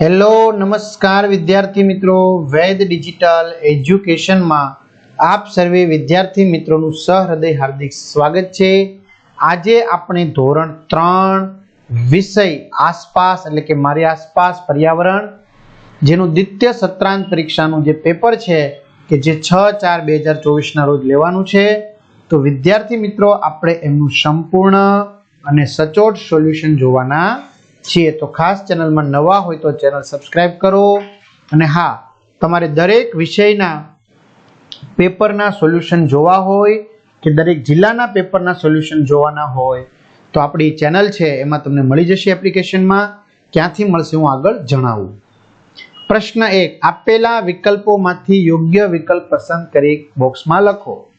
Hello, નમસ્કાર વિદ્યાર્થી મિત્રો. વૈદ ડિજિટલ એજ્યુકેશનમાં આપ સર્વે વિદ્યાર્થી મિત્રોનું સહૃદય હાર્દિક સ્વાગત છે. આજે આપણે ધોરણ ત્રણ વિષય આસપાસ, એટલે કે મારી આસપાસ પર્યાવરણ, જેનું દ્વિતીય સત્રાંત પરીક્ષાનું જે પેપર છે, કે જે છ ચાર બે હજાર ચોવીસના રોજ લેવાનું છે. તો વિદ્યાર્થી મિત્રો, આપણે એમનું સંપૂર્ણ અને સચોટ સોલ્યુશન જોવાના છીએ તો ખાસ ચેનલમાં નવા હોય તો ચેનલ સબસ્ક્રાઈબ કરો. અને હા, તમારે દરેક વિષયના પેપરના સોલ્યુશન જોવા હોય કે દરેક જિલ્લાના પેપરના સોલ્યુશન જોવાના હોય, તો આપણી ચેનલ છે, એમાં તમને મળી જશે એપ્લિકેશનમાં. ક્યાંથી મળશે, હું આગળ જણાવું. પ્રશ્ન એક, આપેલા વિકલ્પોમાંથી યોગ્ય વિકલ્પ પસંદ કરી બોક્સમાં લખો.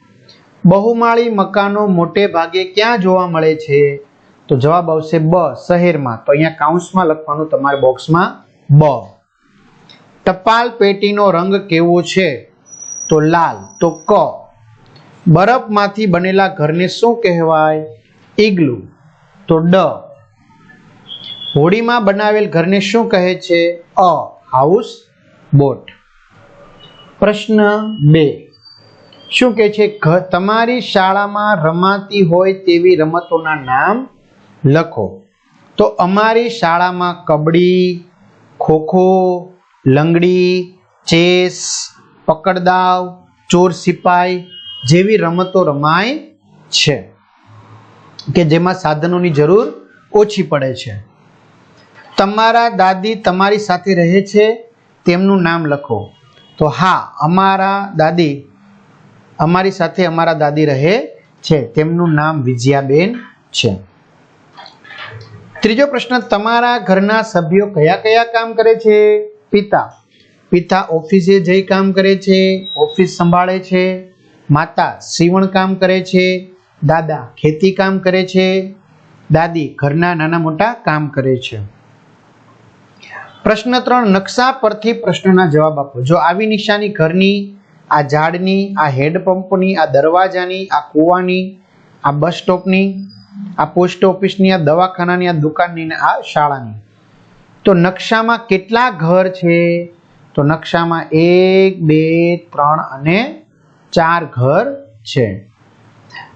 બહુમાળી મકાનો મોટે ભાગે ક્યાં જોવા મળે છે? તો જવાબ આવશે બ, શહેરમાં. તો અહીંયા કાઉન્સમાં લખવાનું તમારે બોક્સમાં બ. ટપાલ પેટીનો રંગ કેવો છે? તો લાલ. તો ક. બરફમાંથી બનેલા ઘરને શું કહેવાય? ઈગલું. તો ડ. હોડીમાં બનાવેલ ઘરને શું કહે છે? અ. Houseboat. પ્રશ્ન બે. શું કહે છે? તમારી શાળામાં રમાતી હોય તેવી રમતોના નામ લખો. તો અમારી શાળામાં કબડ્ડી ખોખો, લંગડી, ચેસ, પકડદાવ, ચોર સિપાઈ જેવી રમતો રમાય છે, કે જેમાં સાધનોની જરૂર ઓછી પડે છે. તમારા દાદી તમારી સાથે રહે છે, તેમનું નામ લખો. તો હા, અમારા દાદી અમારી સાથે અમારા દાદી રહે છે, તેમનું નામ વિજયાબેન છે. ત્રીજો પ્રશ્ન, તમારા ઘરના સભ્યો કયા કયા કામ કરે છે? પિતા. પિતા ઓફિસે જઈ કામ કરે છે, ઓફિસ સંભાળે છે, માતા સીવણ કામ કરે છે, દાદા ખેતી કામ કરે છે, દાદી ઘરના નાના મોટા કામ કરે છે. પ્રશ્ન ત્રણ, નકશા પરથી પ્રશ્નના જવાબ આપો. જો આવી નિશાની ઘરની, આ ઝાડની, આ હેડપંપની આ દરવાજાની, આ કૂવાની, આ બસ સ્ટોપની આ પોસ્ટ ઓફિસની, આ દવાખાનાની, આ દુકાનની ને આ શાળાની. તો નકશામાં કેટલા ઘર છે? તો નકશામાં એક, બે, ત્રણ અને ચાર ઘર છે.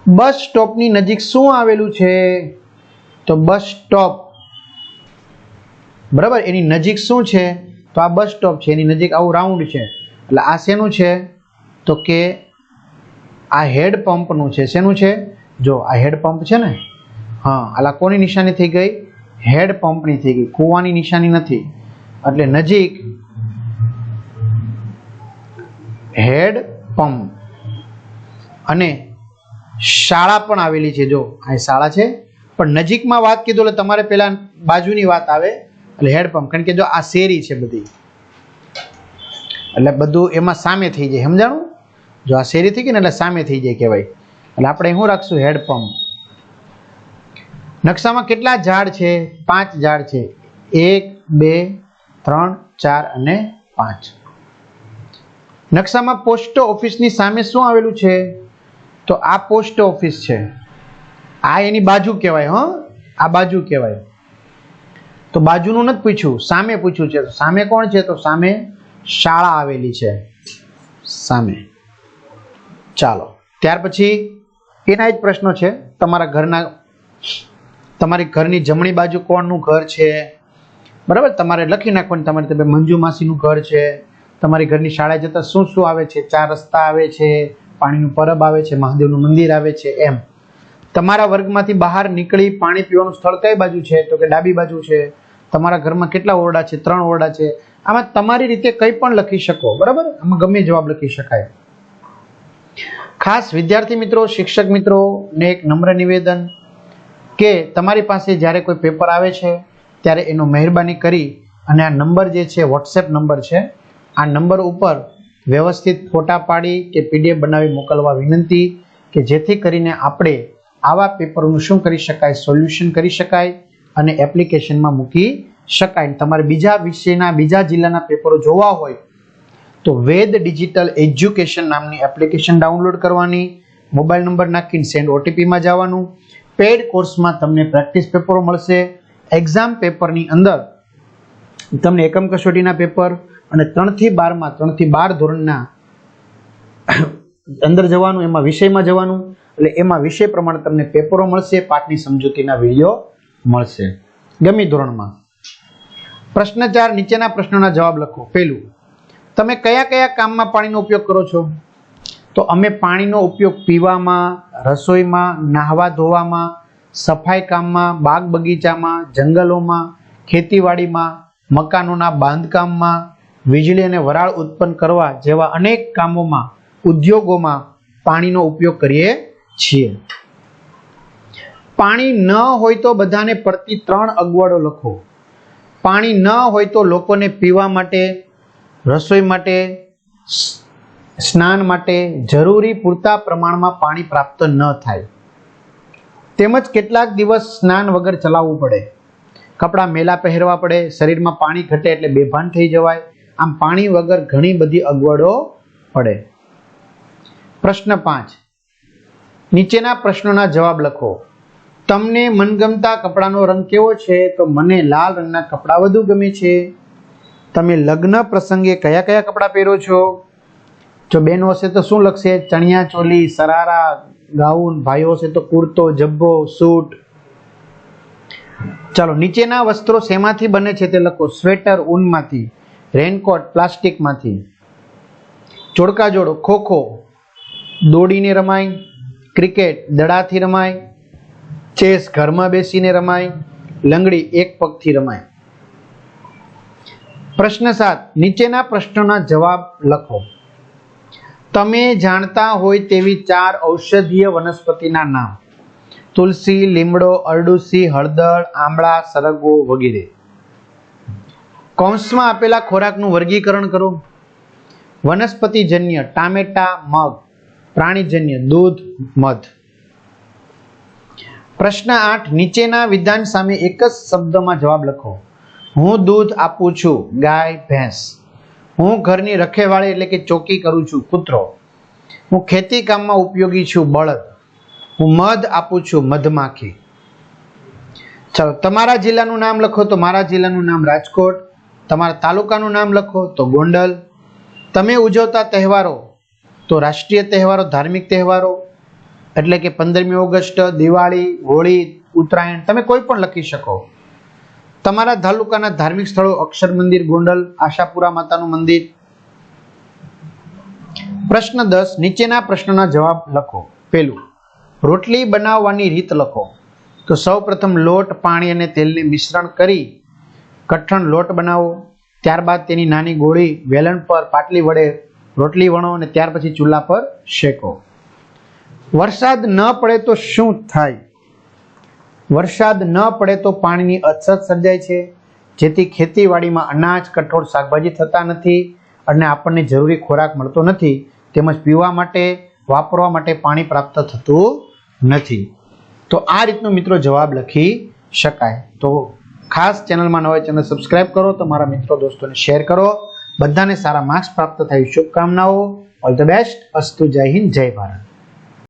બસ સ્ટોપની નજીક શું આવેલું છે? તો બસ સ્ટોપ. બરાબર? એની નજીક શું છે? તો આ બસ સ્ટોપ છે. એની નજીક આવું રાઉન્ડ છે. એટલે આ શેનું છે? તો કે આ હેડ પંપનું છે. શેનું છે? જો આ હેડ પંપ છે ને હા. આલા કોની નિશાની થઈ ગઈ? હેડ પંપની થઈ ગઈ. કૂવાની નિશાની નથી. એટલે નજીક હેડ પંપ. અને શાળા પણ આવેલી છે. જો, આ શાળા છે. પણ નજીકમાં વાત કીધું એટલે તમારે પેલા બાજુની વાત આવે. એટલે હેડપંપ કારણ કે જો આ શેરી છે બધી. એટલે બધું એમાં સામે થઈ જાય. સમજાણું? જો આ શેરી થઈ ગઈ ને એટલે સામે થઈ જાય કહેવાય. એટલે આપણે શું રાખશું? હેડપંપ નકશામાં કેટલા ઝાડ છે? પાંચ ઝાડ છે. એક, બે, ત્રણ, ચાર અને પાંચ. નકશામાં પોસ્ટ ઓફિસની સામે શું આવેલું છે? તો આ પોસ્ટ ઓફિસ છે. આ એની બાજુ કહેવાય, હં? આ બાજુ કહેવાય. તો બાજુનું નથી પૂછ્યું, સામે પૂછ્યું છે. તો સામે કોણ છે? તો સામે શાળા આવેલી છે. સામે. ચાલો. ત્યાર પછી એના જ પ્રશ્નો છે તમારા ઘરના તમારી ઘરની જમણી બાજુ કોણનું ઘર છે? બરાબર? તમારે લખી નાખવાનું. તમારે તમે મંજુ માસીનું ઘર છે. તમારી ઘરની શાળાએ જતાં શું શું આવે છે? ચાર રસ્તા આવે છે, પાણીનું પરબ આવે છે, મહાદેવનું મંદિર આવે છે, એમ. તમારા વર્ગમાંથી બહાર નીકળી પાણી પીવાનું સ્થળ કઈ બાજુ છે? તો કે ડાબી બાજુ છે. તમારા ઘરમાં કેટલા ઓરડા છે? ત્રણ ઓરડા છે. આમાં તમારી રીતે કંઈ પણ લખી શકો. બરાબર? આમાં ગમે જવાબ લખી શકાય. ખાસ વિદ્યાર્થી મિત્રો, શિક્ષક મિત્રોને એક નમ્ર નિવેદન. કે તમારી પાસે જ્યારે કોઈ પેપર આવે છે, ત્યારે એનો મહેરબાની કરી અને આ નંબર જે છે વોટ્સએપ નંબર છે, આ નંબર ઉપર વ્યવસ્થિત ફોટા પાડી કે પીડીએફ બનાવી મોકલવા વિનંતી કે જેથી કરીને આપણે આવા પેપરનું શું કરી શકાય, સોલ્યુશન કરી શકાય અને એપ્લિકેશનમાં મૂકી શકાય. તમારે બીજા વિષયના, બીજા જિલ્લાના પેપરો જોવા હોય, તો વેદ ડિજિટલ એજ્યુકેશન નામની એપ્લિકેશન ડાઉનલોડ કરવાની, મોબાઈલ નંબર નાખીને સેન્ડ ઓટીપીમાં જવાનું પેડ કોર્સમાં તમને પ્રેક્ટિસ પેપરો મળશે. એક્ઝામ પેપરની અંદર તમને એકમ કસોટીના પેપર અને ત્રણથી બારમાં, ત્રણથી બાર ધોરણના અંદર જવાનું, એમાં વિષયમાં જવાનું. એટલે એમાં વિષય પ્રમાણે તમને પેપરો મળશે, પાઠની સમજૂતીના વીડિયો મળશે. ગમી ધોરણમાં. પ્રશ્ન ચાર નીચેના પ્રશ્નોના જવાબ લખો. પહેલું, તમે કયા કયા કામમાં પાણીનો ઉપયોગ કરો છો? તો અમે પાણીનો ઉપયોગ પીવામાં, રસોઈમાં, નાહવા ધોવામાં, સફાઈ કામમાં, બાગ બગીચામાં, જંગલોમાં, ખેતીવાડીમાં, મકાનોના બાંધકામમાં, વીજળી અને વરાળ ઉત્પન્ન કરવા જેવા અનેક કામોમાં, ઉદ્યોગોમાં પાણીનો ઉપયોગ કરીએ છીએ. પાણી ન હોય તો બધાને પડતી ત્રણ અગવડો લખો. પાણી ન હોય તો લોકોને પીવા માટે, રસોઈ માટે સ્નાન માટે જરૂરી પૂરતા પ્રમાણમાં પાણી પ્રાપ્ત ન થાય. તેમજ કેટલાક દિવસ સ્નાન વગર ચલાવવું પડે. કપડાં મેલા પહેરવા પડે, શરીરમાં પાણી ઘટે એટલે બેભાન થઈ જવાય. આમ પાણી વગર ઘણી બધી અગવડો પડે. પ્રશ્ન પાંચ. નીચેના પ્રશ્નોના જવાબ લખો. તમને મનગમતા કપડાનો રંગ કેવો છે? તો મને લાલ રંગના કપડાં વધુ ગમે છે. તમે લગ્ન પ્રસંગે કયા કયા કપડાં પહેરો છો? જો બેનો હશે તો શું લખશે? ચણિયા ચોલી, સરારા, ગાઉન, ભાઈઓ હશે તો કુર્તો, જબ્બો, સૂટ. ચાલો, નીચેના વસ્ત્રો શેમાંથી બને છે તે લખો. સ્વેટર ઊનમાંથી, રેનકોટ પ્લાસ્ટિકમાંથી. જોડકા જોડો, ખોખો, દોડીને રમાય. ક્રિકેટ, દડાથી રમાય. ચેસ, ઘરમાં બેસીને રમાય. લંગડી, એક પગથી રમાય. પ્રશ્ન સાત, નીચેના પ્રશ્નોના જવાબ લખો. તમે જાણતા હોય તેવી ચાર ઔષધીય વનસ્પતિના નામ. તુલસી, લીમડો, અરડુસી, હળદર, આમળા, સરગવો વગેરે. કૌંસમાં આપેલા ખોરાકનું વર્ગીકરણ કરો. વનસ્પતિજન્ય ટામેટા, મગ. પ્રાણીજન્ય દૂધ, મધ. પ્રશ્ન આઠ, નીચેના વિધાન સામે એક જ શબ્દમાં જવાબ લખો. હું દૂધ આપું છું, ગાય, ભેંસ. હું ઘરની રખેવાળી એટલે કે ચોકી કરું છું, કૂતરો. હું ખેતી કામમાં ઉપયોગી છું, બળદ. હું મધ આપું છું, મધમાખી. ચાલો, તમારા જિલ્લાનું નામ લખો તો મારા જિલ્લાનું નામ રાજકોટ. તમારા તાલુકાનું નામ લખો તો ગોંડલ. તમે ઉજવતા તહેવારો તો રાષ્ટ્રીય તહેવારો, ધાર્મિક તહેવારો, એટલે કે પંદરમી ઓગસ્ટ, દિવાળી, હોળી, ઉત્તરાયણ, તમે કોઈ પણ લખી શકો. તમારા તાલુકાના ધાર્મિક સ્થળો અક્ષર મંદિર, ગોંડલ, આશાપુરા માતાનું મંદિર. પ્રશ્ન દસ, નીચેના પ્રશ્નના જવાબ લખો. પેલું રોટલી બનાવવાની રીત લખો. તો સૌ પ્રથમ લોટ, પાણી અને તેલને મિશ્રણ કરી કઠણ લોટ બનાવો. ત્યારબાદ તેની નાની ગોળી, વેલણ પર પાટલી વડે રોટલી વણો અને ત્યાર પછી ચૂલા પર શેકો. વરસાદ ન પડે તો શું થાય? વરસાદ ન પડે તો પાણીની અછત સર્જાય છે. જેથી ખેતીવાડીમાં અનાજ, કઠોળ, શાકભાજી થતા નથી અને આપણને જરૂરી ખોરાક મળતો નથી. તેમજ પીવા માટે, વાપરવા માટે પાણી પ્રાપ્ત થતું નથી. તો આ રીતનો મિત્રો જવાબ લખી શકાય. તો ખાસ ચેનલમાં નવા ચેનલ સબસ્ક્રાઇબ કરો તમારા મિત્રો દોસ્તોને શેર કરો. બધાને સારા માર્ક્સ પ્રાપ્ત થાય. શુભકામનાઓ. All the best. અસ્તુ જય હિન્દ, જય ભારત.